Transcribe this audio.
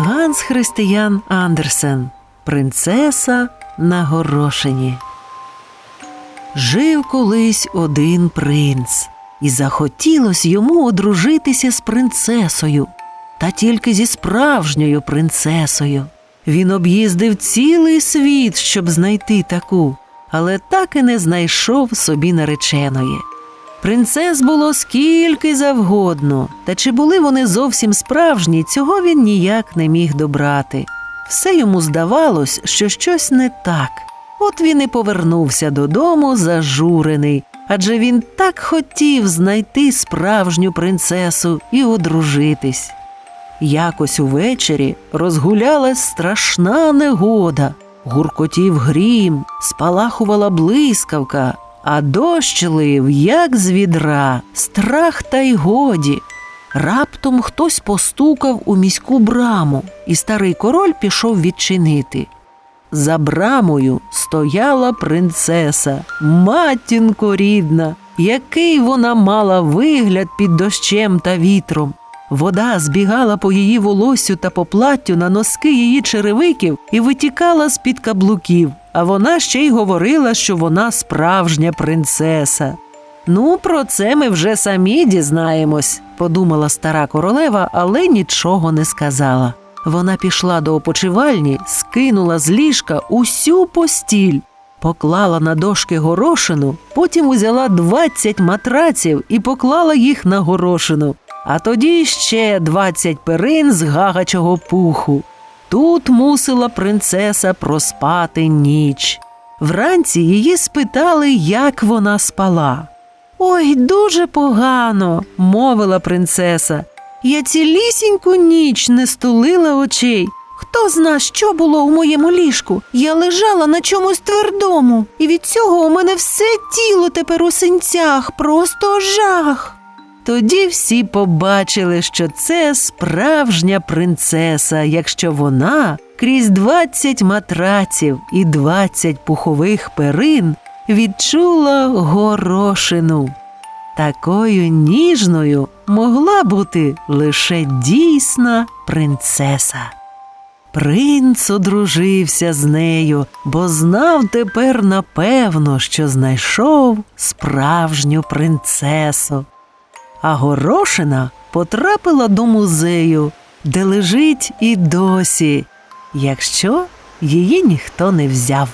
Ганс Християн Андерсен. Принцеса на горошині. Жив колись один принц, і захотілось йому одружитися з принцесою, та тільки зі справжньою принцесою. Він об'їздив цілий світ, щоб знайти таку, але так і не знайшов собі нареченої. Принцес було скільки завгодно, та чи були вони зовсім справжні, цього він ніяк не міг добрати. Все йому здавалось, що щось не так. От він і повернувся додому зажурений, адже він так хотів знайти справжню принцесу і одружитись. Якось увечері розгулялась страшна негода, гуркотів грім, спалахувала блискавка, а дощ лив, як з відра, страх та й годі. Раптом хтось постукав у міську браму, і старий король пішов відчинити. За брамою стояла принцеса, матінко рідна, який вона мала вигляд під дощем та вітром. Вода збігала по її волосю та по платтю на носки її черевиків і витікала з-під каблуків, а вона ще й говорила, що вона справжня принцеса. Ну, про це ми вже самі дізнаємось, подумала стара королева, але нічого не сказала. Вона пішла до опочивальні, скинула з ліжка усю постіль, поклала на дошки горошину, потім узяла двадцять матраців і поклала їх на горошину, а тоді ще двадцять перин з гагачого пуху. Тут мусила принцеса проспати ніч. Вранці її спитали, як вона спала. Ой, дуже погано, мовила принцеса. Я цілісіньку ніч не стулила очей. Хто зна, що було у моєму ліжку? Я лежала на чомусь твердому, і від цього у мене все тіло тепер у синцях, просто жах. Тоді всі побачили, що це справжня принцеса, якщо вона крізь двадцять матраців і двадцять пухових перин відчула горошину. Такою ніжною могла бути лише дійсна принцеса. Принц одружився з нею, бо знав тепер напевно, що знайшов справжню принцесу. А горошина потрапила до музею, де лежить і досі, якщо її ніхто не взяв.